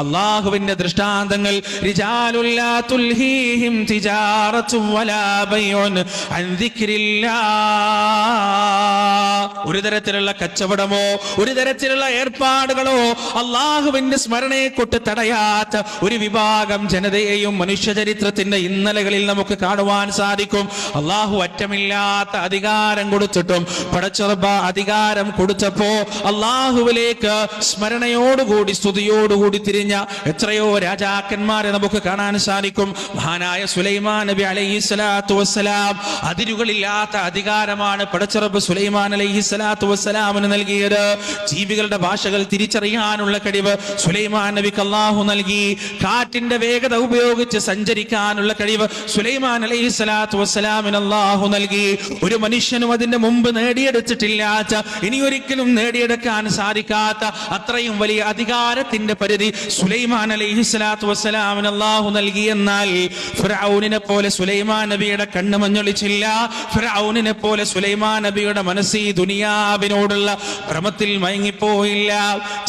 അള്ളാഹുവിന്റെ ദൃഷ്ടാന്തങ്ങൾ ഒരു തരത്തിലുള്ള കച്ചവടമോ ഒരു തരത്തിലുള്ള ഏർപ്പാടുകളോ അള്ളാഹുവിന്റെ സ്മരണയെ കൊട്ട് തടയാത്ത ഒരു വിഭാഗം ജനതയെയും മനുഷ്യ ചരിത്രത്തിന്റെ ഇന്നലകളിൽ നമുക്ക് കാണുവാൻ സാധിക്കും. അള്ളാഹു അറ്റമില്ലാത്ത അധികാരം കൊടുത്തിട്ടും പടച്ചുറബ അധികാരം കൊടുത്തപ്പോ അള്ളാഹുവിലേക്ക് സ്മരണയോടുകൂടി സ്തുതിയോടുകൂടി തിരിഞ്ഞ എത്രയോ രാജാക്കന്മാരെ നമുക്ക് കാണാൻ സാധിക്കും. മഹാനായ സുലൈമാൻ നബി അലൈഹി സ്വലാത്തു വസ്സലാം അതിരുകളില്ലാത്ത അധികാരമാണ് പടച്ചിറപ്പ് സുലൈമാൻ അലൈഹി സ്വലാത്തു വസ്സലാമിന് നൽകിയത്. ജീവികളുടെ ഭാഷകൾ തിരിച്ചറിയാനുള്ള കഴിവ് സുലൈമാൻ നബിക്ക് അള്ളാഹു നൽകി. കാറ്റിന്റെ വേഗത ഉപയോഗിച്ച് സഞ്ചരിക്കാനുള്ള കഴിവ് സുലൈമാൻ അലൈഹി സ്വലാത്തു വസ്സലാമിന് അള്ളാഹു നൽകി. ഒരു മനുഷ്യനും അതിന്റെ മുമ്പ് നേടിയെടുത്തിട്ടില്ലാത്ത ഇനി ഒരിക്കലും നേടിയെടുക്കാൻ സാധിക്കാത്ത അത്രയും വലിയ അധികാരത്തിന്റെ പരിധി സുലൈമാൻ അലൈഹി സ്വലാത്തു വസ്സലാമിന് അള്ളാഹു നൽകി എന്നാൽ ഫിറൌനിനെ പോലെ സുലൈമാൻ നബിയുടെ കണ്ണ് മഞ്ഞൊളിച്ചില്ല. ഫിറൌനിനെ പോലെ സുലൈമാൻ നബിയുടെ മനസ്സ് ഈ ദുനിയാവിനോടുള്ള ഭ്രമത്തിൽ മയങ്ങിപ്പോയില്ല.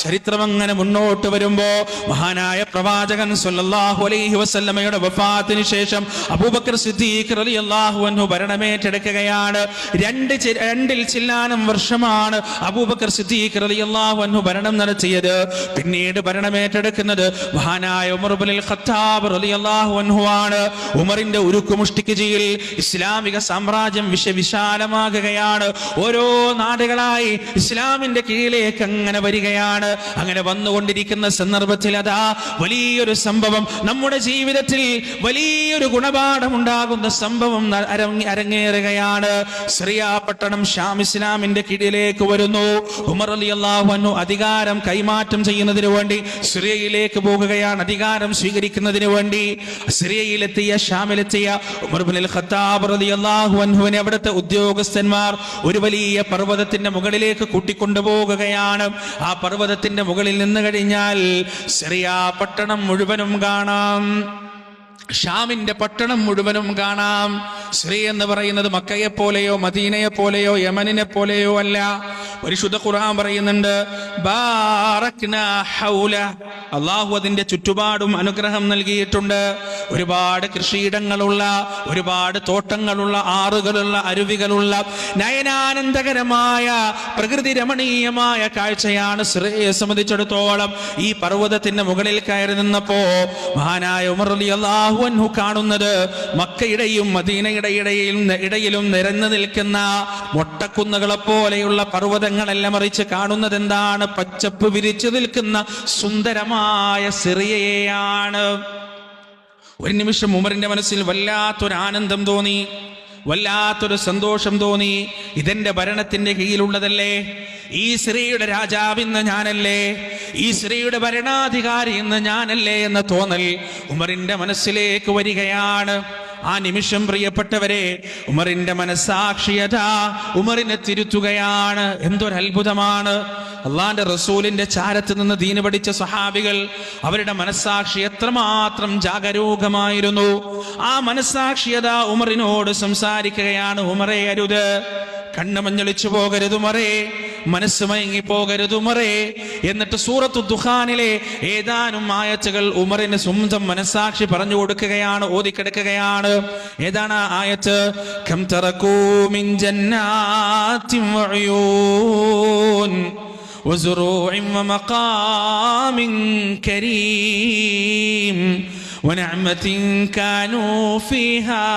ചരിത്രം അങ്ങനെ മുന്നോട്ട് വരുമ്പോ മഹാനായ പ്രവാചകൻ സല്ലല്ലാഹു അലൈഹി വസല്ലമയുടെ വഫാത്തിന് ശേഷം അബൂബക്കർ സിദ്ദീഖ് റളിയല്ലാഹു അൻഹു ഭരണമേറ്റെടുക്കുകയാണ്. രണ്ട് രണ്ടിൽ ചില്ലാനം വർഷമാണ് അബൂബക്കർ സിദ്ദീഖ് റളിയല്ലാഹു അൻഹു ഭരണം നടത്തിയത്. പിന്നീട് ഭരണമേറ്റെടുക്കുന്നത് മഹാനായ ഉമർ ഇബ്നുൽ ഖത്താബ് റളിയല്ലാഹു അൻഹു ആണ് ഉമറിന്റെ ഉരുക്കുമുഷ്ടിക്ക് കീഴിൽ ഇസ്ലാമിക സാമ്രാജ്യം വിശവിശാലമാകുകയാണ് ഓരോ നാടുകളായി ഇസ്ലാമിന്റെ കീഴിലേക്ക് അങ്ങനെ വരികയാണ്. അങ്ങനെ വന്നുകൊണ്ടിരിക്കുന്ന സന്ദർഭത്തിൽ അതാ വലിയൊരു സംഭവം. നമ്മുടെ ജീവിതത്തിൽ വലിയൊരു ഗുണപാഠം ഉണ്ടാകുന്ന സംഭവം അരങ്ങേറുകയാണ്. സിറിയ പട്ടണം ഷാം ഇസ്ലാമിന്റെ കീഴിലേക്ക് വരുന്നു. ഉമർ അലി അള്ളാഹു അധികാരം കൈമാറ്റം ചെയ്യുന്നതിന് വേണ്ടി സിറിയയിലേക്ക് പോകുകയാണ്. അധികാരം സ്വീകരിക്കുന്നതിന് വേണ്ടി സിറിയയിലെത്തിയ ഷാമിലെത്തിയ അവിടുത്തെ ഉദ്യോഗസ്ഥന്മാർ ഒരു വലിയ പർവതത്തിന്റെ മുകളിലേക്ക് കൂട്ടിക്കൊണ്ടുപോകുകയാണ്. ആ പർവതത്തിന്റെ മുകളിൽ നിന്ന് കഴിഞ്ഞാൽ സിറിയ പട്ടണം മുഴുവനും കാണാം. ഷാമിന്റെ പട്ടണം മുഴുവനും കാണാം. ശ്രീ എന്ന് പറയുന്നത് മക്കയെ പോലെയോ മദീനയെ പോലെയോ യമനിനെ പോലെയോ അല്ല. പരിശുദ്ധ ഖുർആൻ പറയുന്നുണ്ട്. അള്ളാഹു അതിന്റെ ചുറ്റുപാടും അനുഗ്രഹം നൽകിയിട്ടുണ്ട്. ഒരുപാട് കൃഷിയിടങ്ങളുള്ള ഒരുപാട് തോട്ടങ്ങളുള്ള ആറുകളുള്ള അരുവികളുള്ള നയനാനന്ദകരമായ പ്രകൃതി രമണീയമായ കാഴ്ചയാണ് ശ്രേയെ സംബന്ധിച്ചിടത്തോളം ഈ പർവതത്തിന്റെ മുകളിൽ കയറി നിന്നപ്പോ മഹാനായ ഉമർ അലി അള്ളാഹു അൻഹു കാണുന്നത്. മക്കയുടെയും മദീനയുടെ ഇടയിലും ഇടയിലും നിരന്നു നിൽക്കുന്ന മൊട്ടക്കുന്നുകളെ പോലെയുള്ള പർവതങ്ങളെല്ലാം മറിച്ച് കാണുന്നത് എന്താണ് പച്ചപ്പ് വിരിച്ചു നിൽക്കുന്ന സുന്ദരമായ സിറിയയാണ്. ഒരു നിമിഷം ഉമറിന്റെ മനസ്സിൽ വല്ലാത്തൊരു ആനന്ദം തോന്നി. വല്ലാത്തൊരു സന്തോഷം തോന്നി. ഇതെന്റെ ഭരണത്തിന്റെ കീഴിലുള്ളതല്ലേ? ഈ സ്ത്രീയുടെ രാജാവ് ഇന്ന് ഞാനല്ലേ? ഈ സ്ത്രീയുടെ ഭരണാധികാരി ഇന്ന് ഞാനല്ലേ എന്ന തോന്നൽ ഉമറിന്റെ മനസ്സിലേക്ക് വരികയാണ്. ആ നിമിഷം പ്രിയപ്പെട്ടവരെ ഉമറിന്റെ മനസ്സാക്ഷിയത ഉമറിനെ തിരുത്തുകയാണ്. എന്തൊരത്ഭുതമാണ്. അള്ളാന്റെ റസൂലിന്റെ ചാരത്ത് നിന്ന് ദീന് പഠിച്ച സഹാബികൾ അവരുടെ മനസ്സാക്ഷി എത്രമാത്രം ജാഗരൂകമായിരുന്നു. ആ മനസ്സാക്ഷിയത ഉമറിനോട് സംസാരിക്കുകയാണ്. ഉമറേ അരുത്. കണ്ണ് മഞ്ഞളിച്ചു പോകരുത് ഉമറേ. മനസ്സ് മയങ്ങി പോകരുത് ഉമറേ എന്നിട്ട് സൂറത്തു ദുഖാനിലെ ഏതാനും ആയത്തുകൾ ഉമറിന് സ്വന്തം മനസ്സാക്ഷി പറഞ്ഞു കൊടുക്കുകയാണ് ഓതിക്കെടുക്കുകയാണ് ഏതാണ് ആ ആയത്ത് കം തറക്കൂ മിൻ ജന്നാത്തിൻ വഉയൂൻ وزروع ومقام كريم ونعمة كانوا فيها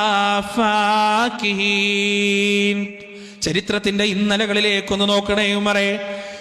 فاكهين ചരിത്രത്തിന്റെ ഇന്നലകളിലേക്കൊന്ന് നോക്കണേ ഉമറേ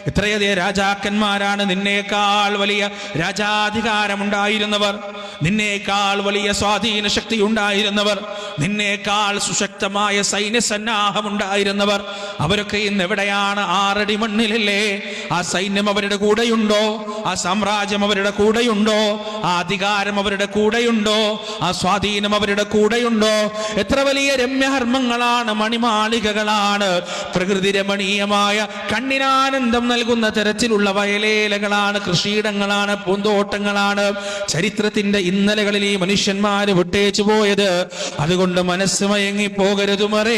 എത്രയധികം രാജാക്കന്മാരാണ് നിന്നേക്കാൾ വലിയ രാജാധികാരമുണ്ടായിരുന്നവർ. നിന്നേക്കാൾ വലിയ സ്വാധീന ശക്തി ഉണ്ടായിരുന്നവർ നിന്നേക്കാൾ സുശക്തമായ സൈന്യ സന്നാഹം ഉണ്ടായിരുന്നവർ അവരൊക്കെ ഇന്ന് എവിടെയാണ്? ആറടി മണ്ണിലല്ലേ? ആ സൈന്യം അവരുടെ കൂടെയുണ്ടോ? ആ സാമ്രാജ്യം അവരുടെ കൂടെയുണ്ടോ? ആ അധികാരം അവരുടെ കൂടെയുണ്ടോ? ആ സ്വാധീനം അവരുടെ കൂടെയുണ്ടോ? എത്ര വലിയ രമ്യഹർമ്മങ്ങളാണ് മണിമാളികകളാണ്. പ്രകൃതി രമണീയമായ കണ്ണിനാനന്ദം നൽകുന്ന തരത്തിലുള്ള വയലേലകളാണ് കൃഷിയിടങ്ങളാണ് പൂന്തോട്ടങ്ങളാണ് ചരിത്രത്തിന്റെ ഇന്നലകളിൽ ഈ മനുഷ്യന്മാര് വിട്ടേച്ചു പോയത്. അതുകൊണ്ട് മനസ്സ് മയങ്ങിപ്പോകരുത് മറേ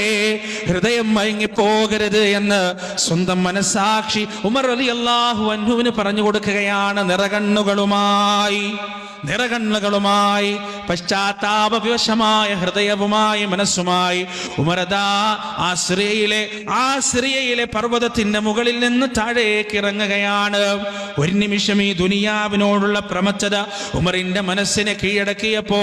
ഹൃദയം മയങ്ങിപ്പോകരുത് എന്ന് സ്വന്തം മനസ്സാക്ഷി ഉമർ അലി അള്ളാഹു അന്നുവിന് പറഞ്ഞു കൊടുക്കുകയാണ് നിറകണ്ണുകളുമായി നിറകണ്ണുകളുമായി പശ്ചാത്താപവിവശമായ ഹൃദയവുമായി മനസ്സുമായി ഉമരദാ ആ സ്ത്രീയിലെ ആ സ്ത്രീയിലെ പർവതത്തിന്റെ മുകളിൽ നിന്ന് താഴേക്ക് ഇറങ്ങുകയാണ്. ഒരു നിമിഷം ഈ ദുനിയാവിനോടുള്ള പ്രമത്തത ഉമറിന്റെ മനസ്സിനെ കീഴടക്കിയപ്പോ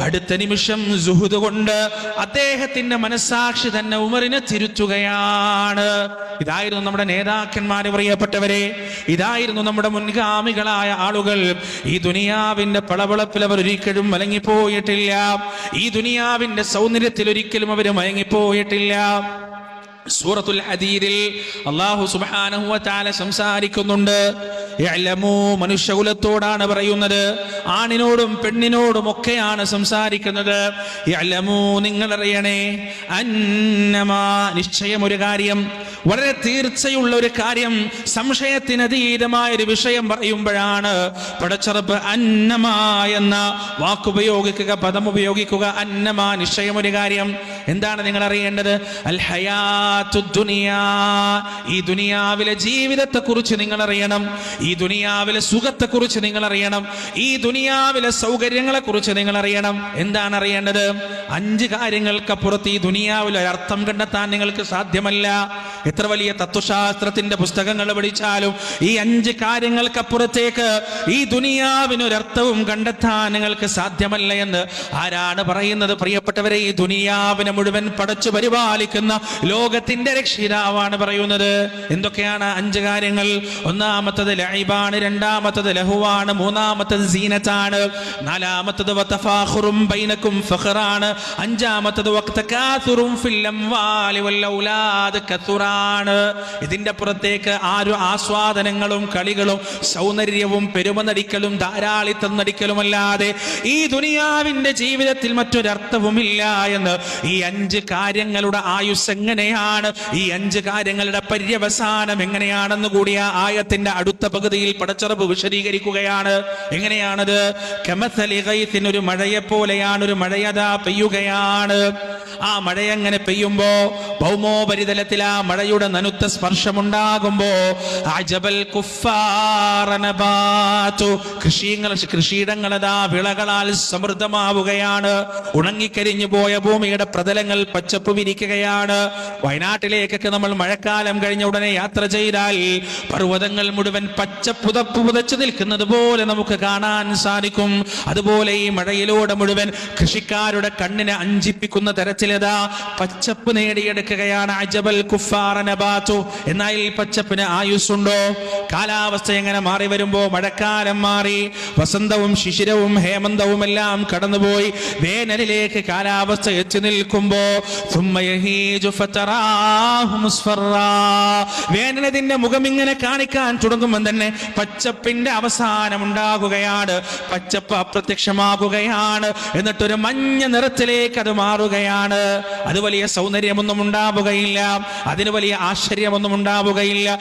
അടുത്ത നിമിഷം സുഹുദ് കൊണ്ട് അദ്ദേഹത്തിന്റെ മനസ്സാക്ഷി തന്നെ ഉമറിനെ തിരുത്തുകയാണ്. ഇതായിരുന്നു നമ്മുടെ നേതാക്കന്മാരെ പ്രിയപ്പെട്ടവരെ ഇതായിരുന്നു നമ്മുടെ മുൻഗാമികളായ ആളുകൾ. ഈ ദുനിയാവിന്റെ പളവളപ്പിൽ അവർ ഒരിക്കലും മലങ്ങിപ്പോയിട്ടില്ല ഈ ദുനിയാവിന്റെ സൗന്ദര്യത്തിൽ ഒരിക്കലും അവർ മയങ്ങിപ്പോയിട്ടില്ല. സൂറത്തുൽ ഹദീദിൽ അള്ളാഹു വ തആല സംസാരിക്കുന്നുണ്ട്. മനുഷ്യകുലത്തോടാണ് പറയുന്നത്. ആണിനോടും പെണ്ണിനോടും ഒക്കെയാണ് സംസാരിക്കുന്നത്. നിങ്ങൾ അറിയണേ അന്നമാ നിശ്ചയം ഒരു കാര്യം വളരെ തീർച്ചയുള്ള ഒരു കാര്യം സംശയത്തിനതീതമായ ഒരു വിഷയം പറയുമ്പോഴാണ് പടച്ചറപ്പ് അന്നമാ എന്ന വാക്കുപയോഗിക്കുക പദം ഉപയോഗിക്കുക അന്നമാ നിശ്ചയം ഒരു കാര്യം. എന്താണ് നിങ്ങൾ അറിയേണ്ടത് അൽ ദുനിയാ ഈ ദുനിയാവിലെ ജീവിതത്തെ കുറിച്ച് നിങ്ങൾ അറിയണം ഈ ദുനിയാവിലെ സുഖത്തെ കുറിച്ച് നിങ്ങൾ അറിയണം ഈ ദുനിയാവിലെ സൗകര്യങ്ങളെ കുറിച്ച് നിങ്ങൾ അറിയണം എന്താണ് അറിയേണ്ടത്? അഞ്ച് കാര്യങ്ങൾക്കപ്പുറത്ത് ഈ ദുനിയാവിൽ ഒരർത്ഥം കണ്ടെത്താൻ നിങ്ങൾക്ക് സാധ്യമല്ല. എത്ര വലിയ തത്വശാസ്ത്രത്തിന്റെ പുസ്തകങ്ങൾ പഠിച്ചാലും ഈ അഞ്ച് കാര്യങ്ങൾക്കപ്പുറത്തേക്ക് ഈ ദുനിയാവിന് ഒരു അർത്ഥവും കണ്ടെത്താൻ നിങ്ങൾക്ക് സാധ്യമല്ല എന്ന് ആരാണ് പറയുന്നത്? പ്രിയപ്പെട്ടവരെ ഈ ദുനിയാവിനെ മുഴുവൻ പടച്ചു പരിപാലിക്കുന്ന ലോകത്തിന്റെ രക്ഷിതാവാണ് പറയുന്നത്. എന്തൊക്കെയാണ് അഞ്ച് കാര്യങ്ങൾ? ഒന്നാമത്തത് ലൈബാണ് രണ്ടാമത്തത് ലഹുവാണ് മൂന്നാമത്തത് സീനത്താണ് നാലാമത്തത് വതഫാഖുറും ബൈനക്കും ഫഖറാണ് അഞ്ചാമത്തത് അംവാലി വൽ ഔലാദ് കസുറാണ്. ഇതിന്റെ പുറത്തേക്ക് ആരും ആസ്വാദനങ്ങളും കളികളും സൗന്ദര്യവും പെരുമ നടിക്കലും ധാരാളിത്തം നടിക്കലുമല്ലാതെ ഈ ദുനിയാവിന്റെ ജീവിതത്തിൽ മറ്റൊരർത്ഥവുമില്ല എന്ന് ഈ അഞ്ച് കാര്യങ്ങളുടെ ആയുസ് എങ്ങനെയാണ് ഈ അഞ്ച് കാര്യങ്ങളുടെ പര്യവസാനം എങ്ങനെയാണെന്ന് കൂടി ആ ആയത്തിന്റെ അടുത്ത പകുതിയിൽ പടച്ചറപ്പ് വിശദീകരിക്കുകയാണ്. എങ്ങനെയാണത്? ഗൈസിന് ഒരു മഴയെ പോലെയാണ് ഒരു മഴയതാ പെയ്യുകയാണ്. ആ മഴയങ്ങനെ പെയ്യുമ്പോ? ഭൗമോപരിതലത്തിൽ ആ മഴയുടെ നനുത്ത സ്പർശമുണ്ടാകുമ്പോ കൃഷിങ്ങൾ കൃഷിയിടങ്ങളതാ വിളകളാൽ സമൃദ്ധമാവുകയാണ്. ഉണങ്ങിക്കരിഞ്ഞു പോയ ഭൂമിയുടെ പ്രതലങ്ങൾ പച്ചപ്പ് വിരിക്കുകയാണ്. വയനാട്ടിലേക്കൊക്കെ നമ്മൾ മഴക്കാലം കഴിഞ്ഞ ഉടനെ യാത്ര ചെയ്താൽ പർവതങ്ങൾ മുഴുവൻ പച്ച പുതപ്പ് പുതച്ചു നിൽക്കുന്നത് പോലെ നമുക്ക് കാണാൻ സാധിക്കും. അതുപോലെ ഈ മഴയിലൂടെ മുഴുവൻ കൃഷിക്കാരുടെ കണ്ണിനെ അഞ്ചിപ്പിക്കുന്ന തരത്തിലതാ പച്ചപ്പ് നേടിയെടുക്കുകയാണ് അജബൽ കുഫാറനബാത്തു എന്നാൽ ഈ പച്ചപ്പിന് ആയുസ്സുണ്ടോ? കാലാവസ്ഥ എങ്ങനെ മാറി വരുമ്പോ മഴക്കാലം മാറി? വസന്തവും ശിശിരവും ഹേമന്തവും എല്ലാം കടന്നുപോയി. വേനലിലേക്ക് കാലാവസ്ഥ എത്തി നിൽക്കുമ്പോ വേനലതിന്റെ മുഖം ഇങ്ങനെ കാണിക്കാൻ തുടങ്ങുമ്പോൾ തന്നെ പച്ചപ്പിന്റെ അവസാനം ഉണ്ടാകുകയാണ് പച്ചപ്പ് അപ്രത്യക്ഷമാകുകയാണ്. എന്നിട്ടൊരു മഞ്ഞ നിറത്തിലേക്ക് അത് മാറുകയാണ്. അത് വലിയ സൗന്ദര്യമൊന്നും ഉണ്ടാവുകയില്ല. അതിന് വലിയ ആശ്ചര്യമൊന്നും ഉണ്ടാവുകയില്ല.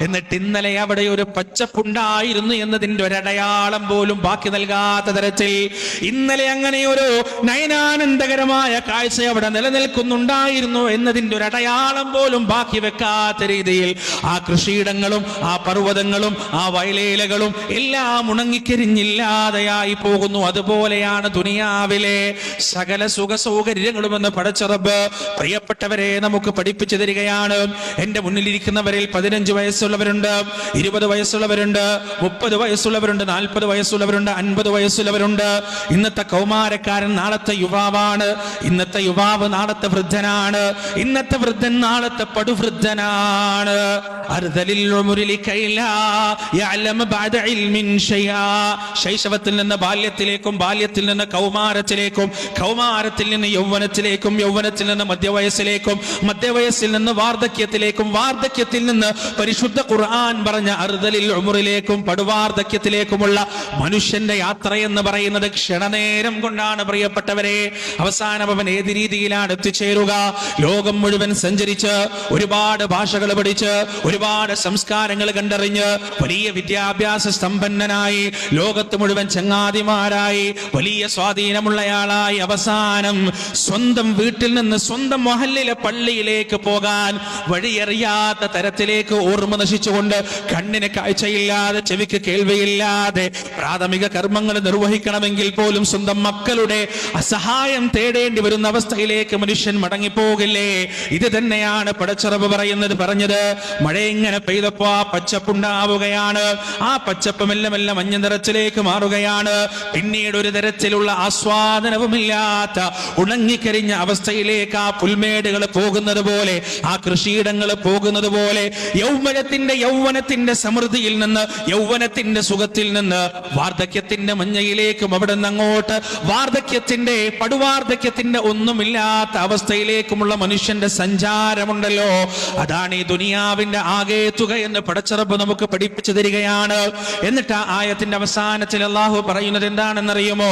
എന്നിട്ട് ഇന്നലെ അവിടെ ഒരു പച്ചപ്പുണ്ടായിരുന്നു എന്നതിന്റെ ഒരടയാളം പോലും ബാക്കി നൽകാത്ത തരത്തിൽ ഇന്നലെ അങ്ങനെ ഒരു നയനാനന്ദക നയനാനന്ദകരമായ കാഴ്ച അവിടെ നിലനിൽക്കുന്നുണ്ടായിരുന്നു എന്നതിന്റെ ഒരു അടയാളം പോലും ബാക്കി വെക്കാത്ത രീതിയിൽ ആ കൃഷിയിടങ്ങളും ആ പർവതങ്ങളും ആ വയലേലകളും എല്ലാം ഉണങ്ങിക്കരിഞ്ഞില്ലാതെയായി പോകുന്നു. അതുപോലെയാണ് ദുനിയാവിലെ സകല സുഖ സൗകര്യങ്ങളും എന്ന് പടച്ചറബ് പ്രിയപ്പെട്ടവരെ നമുക്ക് പഠിപ്പിച്ചു തരികയാണ്. എന്റെ മുന്നിലിരിക്കുന്നവരിൽ പതിനഞ്ച് വയസ്സുള്ളവരുണ്ട് ഇരുപത് വയസ്സുള്ളവരുണ്ട് മുപ്പത് വയസ്സുള്ളവരുണ്ട് നാൽപ്പത് വയസ്സുള്ളവരുണ്ട് അൻപത് വയസ്സുള്ളവരുണ്ട്. ഇന്നത്തെ കൗമാരക്കാരൻ നാളത്തെ യുവാവാണ് ഇന്നത്തെ യുവാവ് നാളത്തെ വൃദ്ധനാണ്. ഇന്നത്തെ വൃദ്ധൻ നാളത്തെ പടുവൃദ്ധനാണ്. ശൈശവത്തിൽ നിന്ന് ബാല്യത്തിലേക്കും ബാല്യത്തിൽ നിന്ന് കൗമാരത്തിലേക്കും കൗമാരത്തിൽ നിന്ന് യൗവനത്തിലേക്കും യൗവനത്തിൽ നിന്ന് മധ്യവയസ്സിലേക്കും മധ്യവയസ്സിൽ നിന്ന് വാർദ്ധക്യത്തിലേക്കും വാർദ്ധക്യത്തിൽ നിന്ന് പരിശുദ്ധ ഖുർആൻ പറഞ്ഞ അറുതലിൽ ഉമുറിലേക്കും പടുവാർദ്ധക്യത്തിലേക്കുമുള്ള മനുഷ്യന്റെ യാത്ര എന്ന് പറയുന്നത് ക്ഷണനേരം കൊണ്ടാണ് പ്രിയപ്പെട്ടവരെ. അവസാനം അവൻ ഏത് രീതിയിലാണ് എത്തിച്ചേരുക? ലോകം മുഴുവൻ സഞ്ചരിച്ച് ഒരുപാട് ഭാഷകൾ പഠിച്ച് ഒരുപാട് സംസ്കാരങ്ങൾ കണ്ടറിഞ്ഞ് വലിയ വിദ്യാഭ്യാസ സമ്പന്നനായി ലോകത്ത് മുഴുവൻ ചങ്ങാതിമാരായി വലിയ സ്വാധീനമുള്ളയാളായി അവസാനം സ്വന്തം വീട്ടിൽ നിന്ന് സ്വന്തം മഹല്ലിലെ പള്ളിയിലേക്ക് പോകാൻ വഴിയറിയാത്ത തരത്തിലേക്ക് ഓർമ്മ നശിച്ചുകൊണ്ട് കണ്ണിന് കാഴ്ചയില്ലാതെ ചെവിക്ക് കേൾവിയില്ലാതെ പ്രാഥമിക കർമ്മങ്ങൾ നിർവഹിക്കണമെങ്കിൽ പോലും സ്വന്തം മക്കളുടെ അസഹായം തേടേണ്ടി വരുന്ന അവസ്ഥയിലേക്ക് മനുഷ്യൻ മടങ്ങിപ്പോകില്ലേ? ഇത് തന്നെയാണ് പടച്ചിറവ് പറയുന്നത് പറഞ്ഞത് മഴ ഇങ്ങനെ പെയ്തപ്പോ ആ പച്ചപ്പുണ്ടാവുകയാണ്. ആ പച്ചപ്പ് മെല്ലെ മെല്ലെ മഞ്ഞ നിറച്ചിലേക്ക് മാറുകയാണ്. പിന്നീട് ഒരു തരത്തിലുള്ള ആസ്വാദനവുമില്ലാത്ത ഉണങ്ങിക്കരിഞ്ഞ അവസ്ഥയിലേക്ക് ആ പുൽമേടുകൾ പോകുന്നത് പോലെ ആ കൃഷിയിടങ്ങൾ പോകുന്നത് പോലെ യൗവനത്തിന്റെ യൗവനത്തിന്റെ സമൃദ്ധിയിൽ നിന്ന് യൗവനത്തിന്റെ സുഖത്തിൽ നിന്ന് വാർദ്ധക്യത്തിന്റെ മഞ്ഞയിലേക്കും അവിടെ നിന്ന് അങ്ങോട്ട് വാർദ്ധക്യത്തിന്റെ പടുവാർദ്ധക്യത്തിന്റെ ഒന്നുമില്ലാത്ത അവസ്ഥയിലേക്കുമുള്ള മനുഷ്യന്റെ സഞ്ചാരമുണ്ടല്ലോ. അതാണ് ഈ ദുനിയാവിന്റെ ആകെ തുക എന്ന് പടച്ചറപ്പ് നമുക്ക് പഠിപ്പിച്ചു തരികയാണ്. എന്നിട്ട് ആ ആയത്തിന്റെ അവസാനത്തിൽ അള്ളാഹു പറയുന്നത് എന്താണെന്നറിയുമോ?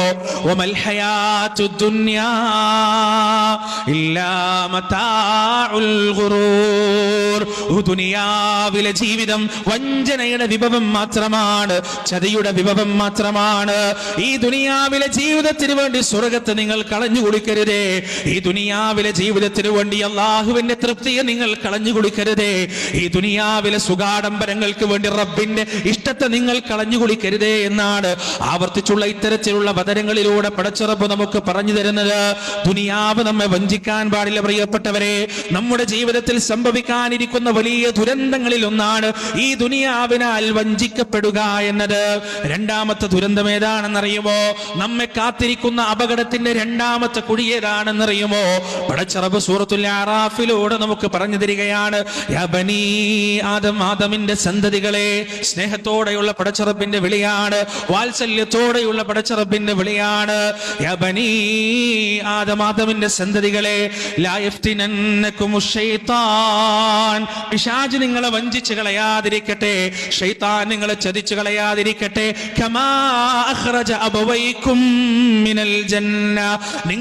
ദുനിയാവിലെ ജീവിതം വഞ്ചനയുടെ വിഭവം മാത്രമാണ് ചതിയുടെ വിഭവം മാത്രമാണ്. ഈ ദുനിയാവിലെ ജീവിതത്തിന് വേണ്ടി സ്വർഗത്തെ നിങ്ങൾ കളഞ്ഞു കുടിക്കരുതേ. ഈ ദുനിയാവിലെ ജീവിതത്തിന് വേണ്ടി അള്ളാഹുവിന്റെ തൃപ്തിയെ നിങ്ങൾ കളഞ്ഞു കൊടുക്കരുതേ. ഈ ദുനിയാവിലെ സുഖാഡംബരങ്ങൾക്ക് വേണ്ടി റബ്ബിന്റെ ഇഷ്ടത്തെ നിങ്ങൾ കളഞ്ഞു കൊടുക്കരുതേ എന്നാണ് ആവർത്തിച്ചുള്ള ഇത്തരത്തിലുള്ള വചനങ്ങളിലൂടെ പടച്ചുറപ്പ് നമുക്ക് പറഞ്ഞു തരുന്നത്. ദുനിയാവ് നമ്മെ വഞ്ചിക്കാൻ പാടില്ല പ്രിയപ്പെട്ടവരെ. നമ്മുടെ ജീവിതത്തിൽ സംഭവിക്കാനിരിക്കുന്ന വലിയ ദുരന്തങ്ങളിൽ ഒന്നാണ് ഈ ദുനിയാവിനാൽ വഞ്ചിക്കപ്പെടുക എന്നത്. രണ്ടാമത്തെ ദുരന്തം ഏതാണെന്നറിയുമോ? നമ്മെ കാത്തിരിക്കുന്ന അപകടത്തിന്റെ രണ്ടാമത്തെ കുഴി ഏതാണെന്നറിയുമോ? പടച്ചറബ് സൂറത്തുൽ ആറാഫിലൂടെ നമുക്ക് പറഞ്ഞു തരികയാണ് ആദം ആദമിന്റെ സന്തതികളെ സ്നേഹത്തോടെയുള്ള പടച്ചറബിന്റെ വിളിയാണ് വാത്സല്യത്തോടെയുള്ള പടച്ചറബിന്റെ വിളിയാണ്. ആദം ആദമിന്റെ സന്തതികളെ പിശാച് നിങ്ങളെ വഞ്ചിച്ച് കളയാതിരിക്കട്ടെ ഷൈത്താൻ നിങ്ങളെ ചതിച്ചു കളയാതിരിക്കട്ടെ. കമാ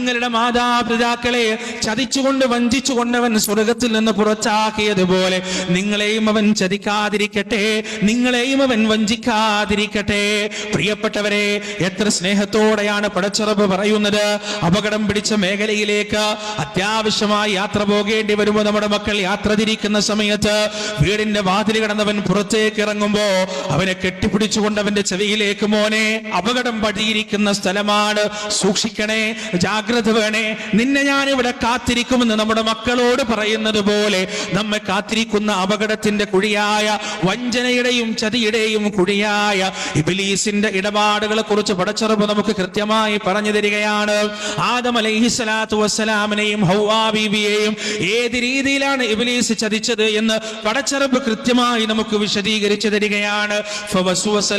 നിങ്ങളുടെ മാതാപിതാക്കളെ ചതിച്ചുകൊണ്ട് വഞ്ചിച്ചുകൊണ്ട് അവൻ സ്വർഗത്തിൽ നിന്ന് പുറത്താക്കിയതുപോലെ നിങ്ങളെയും അവൻ ചതിക്കാതിരിക്കട്ടെ നിങ്ങളെയും അവൻ വഞ്ചിക്കാതിരിക്കട്ടെ. പ്രിയപ്പെട്ടവരെ എത്ര സ്നേഹത്തോടെയാണ് പടച്ചുറപ്പ് പറയുന്നത്? അപകടം പിടിച്ച മേഖലയിലേക്ക് അത്യാവശ്യമായി യാത്ര പോകേണ്ടി വരുമ്പോൾ നമ്മുടെ മക്കൾ യാത്ര തിരിക്കുന്ന സമയത്ത് വീടിന്റെ വാതിൽ കടന്നവൻ പുറത്തേക്ക് ഇറങ്ങുമ്പോ അവനെ കെട്ടിപ്പിടിച്ചുകൊണ്ട് അവന്റെ ചെവിയിലേക്ക് മോനെ അപകടം പടിയിരിക്കുന്ന സ്ഥലമാണ്. സൂക്ഷിക്കണേ ജാഗ്രത ജാഗ്രതവേണേ നിന്നെ ഞാൻ ഇവിടെ കാത്തിരിക്കുമെന്ന് നമ്മുടെ മക്കളോട് പറയുന്നത് പോലെ നമ്മെ കാത്തിരിക്കുന്ന അപകടത്തിന്റെ കുഴിയായ വഞ്ചനയുടെയും ചതിയുടെയും കുഴിയായ ഇബിലീസിന്റെ ഇടപാടുകളെ കുറിച്ച് പടച്ചെറുപ്പ് നമുക്ക് കൃത്യമായി പറഞ്ഞു തരികയാണ്. ആദം അലൈഹി സ്വലാത്തു വസ്സലാമിനെയും ഹൗവാ ബീബിയെയും ഏത് രീതിയിലാണ് ഇബിലീസ് ചതിച്ചത് എന്ന് പടച്ചെറുപ്പ് കൃത്യമായി നമുക്ക് വിശദീകരിച്ചു തരികയാണ്.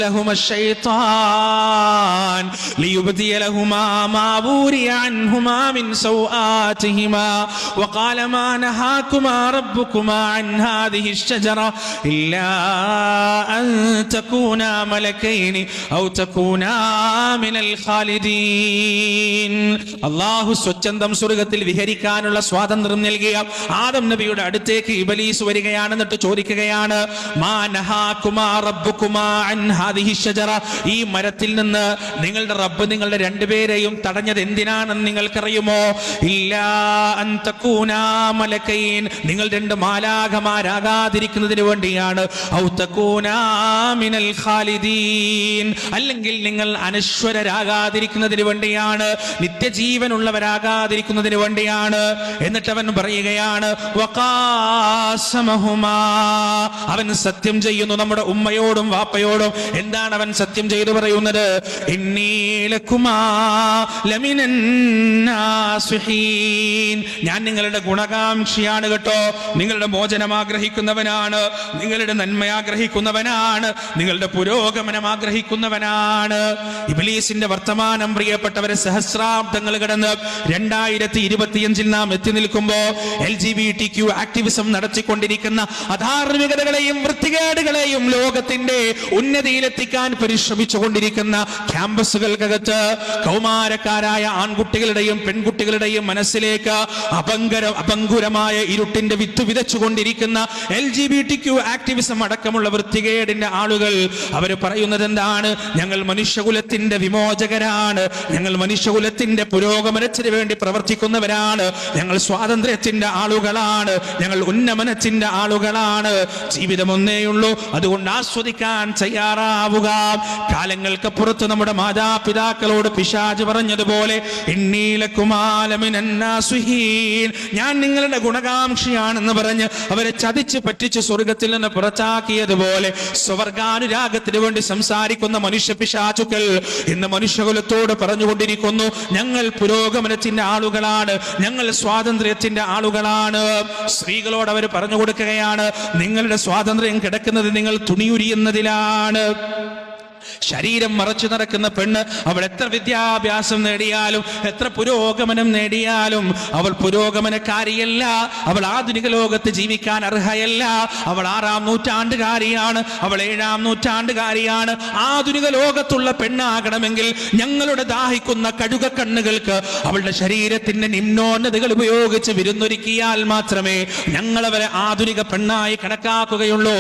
ലഹുമ ലഹുമാ മാവൂരിയാൻ عنهما من سوآتهما وقال ما نهاكما ربكما عن هذه الشجرة إلا أن تكونا ملكين أو تكونا من الخالدين അള്ളാഹു സ്വച്ഛന്തം സ്വർഗത്തിൽ വിഹരിക്കാനുള്ള സ്വാതന്ത്ര്യം നൽകിയ ആദം നബിയുടെ അടുത്തേക്ക് ഇബലീസ് വരികയാണ് എന്നിട്ട് ചോദിക്കുകയാണ് മാ നഹാകുമാ റബ്ബുകുമാ അൻ ഹാദിഹി ഷജറ ഈ മരത്തിൽ നിന്ന് നിങ്ങളുടെ റബ്ബ് നിങ്ങളുടെ രണ്ടുപേരെയും തടഞ്ഞത് എന്തിനാണെന്ന് നിങ്ങൾക്കറിയുമോ? ഇല്ല നിങ്ങൾ രണ്ട് മാലാഖമാരാകാതിരിക്കുന്നതിന് വേണ്ടിയാണ്. ഖാലിദീൻ. അല്ലെങ്കിൽ നിങ്ങൾ അനശ്വരരാകാതിരിക്കുന്നതിന് വേണ്ടിയാണ്. നിത്യജീവനുള്ളവരാകാതിരിക്കുന്നതിന് വേണ്ടിയാണ്. എന്നിട്ട് അവൻ പറയുകയാണ് അവൻ സത്യം ചെയ്യുന്നു നമ്മുടെ ഉമ്മയോടും വാപ്പയോടും. എന്താണ് അവൻ സത്യം ചെയ്തു പറയുന്നത്? ഇന്നീലക്കുമാ ലമിനൻ. ഞാൻ നിങ്ങളുടെ ഗുണകാംക്ഷിയാണ് കേട്ടോ. നിങ്ങളുടെ മോചനം ആഗ്രഹിക്കുന്നവനാണ്. നിങ്ങളുടെ നന്മ ആഗ്രഹിക്കുന്നവനാണ്. നിങ്ങളുടെ പുരോഗമനം ആഗ്രഹിക്കുന്നവനാണ്. ഇബിലീസിന്റെ വർത്തമാനം പ്രിയപ്പെട്ടവരെ സഹസ്രാബ്ദങ്ങൾ കിടന്ന് രണ്ടായിരത്തി ഇരുപത്തിയഞ്ചിൽ നാം എത്തി നിൽക്കുമ്പോ L G B T Q activism നടത്തിക്കൊണ്ടിരിക്കുന്ന അധാർമികതകളെയും വൃത്തികേടുകളെയും ലോകത്തിന്റെ ഉന്നതിയിലെത്തിക്കാൻ പരിശ്രമിച്ചുകൊണ്ടിരിക്കുന്ന ക്യാമ്പസുകൾക്കകത്ത് കൗമാരക്കാരായ ആൺകുട്ടികളുടെയും പെൺകുട്ടികളുടെയും മനസ്സിലേക്ക് അപങ്കര അപങ്കുരമായ ഇരുട്ടിന്റെ വിത്ത് വിതച്ചുകൊണ്ടിരിക്കുന്ന L G B T Q activism അടക്കമുള്ള വൃത്തികേടിന്റെ ആളുകൾ അവർ പറയുന്നത് എന്താണ് ഞങ്ങൾ മനുഷ്യകുലത്തിന്റെ വിമോചകരാണ്. ഞങ്ങൾ മനുഷ്യകുലത്തിന്റെ പുരോഗമനത്തിന് വേണ്ടി പ്രവർത്തിക്കുന്നവരാണ്. ഞങ്ങൾ സ്വാതന്ത്ര്യത്തിന്റെ ആളുകളാണ്. ഞങ്ങൾ ഉന്നമനത്തിന്റെ ആളുകളാണ്. ജീവിതം ഒന്നേയുള്ളൂ അതുകൊണ്ട് ആസ്വദിക്കാൻ തയ്യാറാവുക. കാലങ്ങൾക്ക് പുറത്ത് നമ്മുടെ മാതാപിതാക്കളോട് പിശാജ് പറഞ്ഞതുപോലെ ഇന്നീലക്കുമാലമിനന്നാസുഹീൻ ഞാൻ നിങ്ങളുടെ ഗുണകാംക്ഷിയാണെന്ന് പറഞ്ഞ് അവരെ ചതിച്ച് പറ്റിച്ച് സ്വർഗത്തിൽ നിന്ന് പുറത്താക്കിയതുപോലെ സ്വർഗാനുരാഗത്തിന് വേണ്ടി സംസാരിക്കുന്ന മനുഷ്യ പിശാചുക്കൾ ഇന്ന് മനുഷ്യകുലത്തോട് പറഞ്ഞുകൊണ്ടിരിക്കുന്നു ഞങ്ങൾ പുരോഗമനത്തിന്റെ ആളുകളാണ് ഞങ്ങൾ സ്വാതന്ത്ര്യത്തിന്റെ ആളുകളാണ്. സ്ത്രീകളോട് അവർ പറഞ്ഞു കൊടുക്കുകയാണ് നിങ്ങളുടെ സ്വാതന്ത്ര്യം കിടക്കുന്നത് നിങ്ങൾ തുണിയുരിയുന്നതിലാണ്. ശരീരം മറച്ചു നടക്കുന്ന പെണ്ണ് അവൾ എത്ര വിദ്യാഭ്യാസം നേടിയാലും എത്ര പുരോഗമനം നേടിയാലും അവൾ പുരോഗമനക്കാരിയല്ല അവൾ ആധുനിക ലോകത്ത് ജീവിക്കാൻ അർഹയല്ല അവൾ ആറാം നൂറ്റാണ്ടുകാരിയാണ് അവൾ ഏഴാം നൂറ്റാണ്ടുകാരിയാണ്. ആധുനിക ലോകത്തുള്ള പെണ്ണാകണമെങ്കിൽ ഞങ്ങളുടെ ദാഹിക്കുന്ന കഴുക കണ്ണുകൾക്ക് അവളുടെ ശരീരത്തിന്റെ നിമ്നോന്നതകൾ ഉപയോഗിച്ച് വിരുന്നൊരുക്കിയാൽ മാത്രമേ ഞങ്ങളവരെ ആധുനിക പെണ്ണായി കണക്കാക്കുകയുള്ളൂ.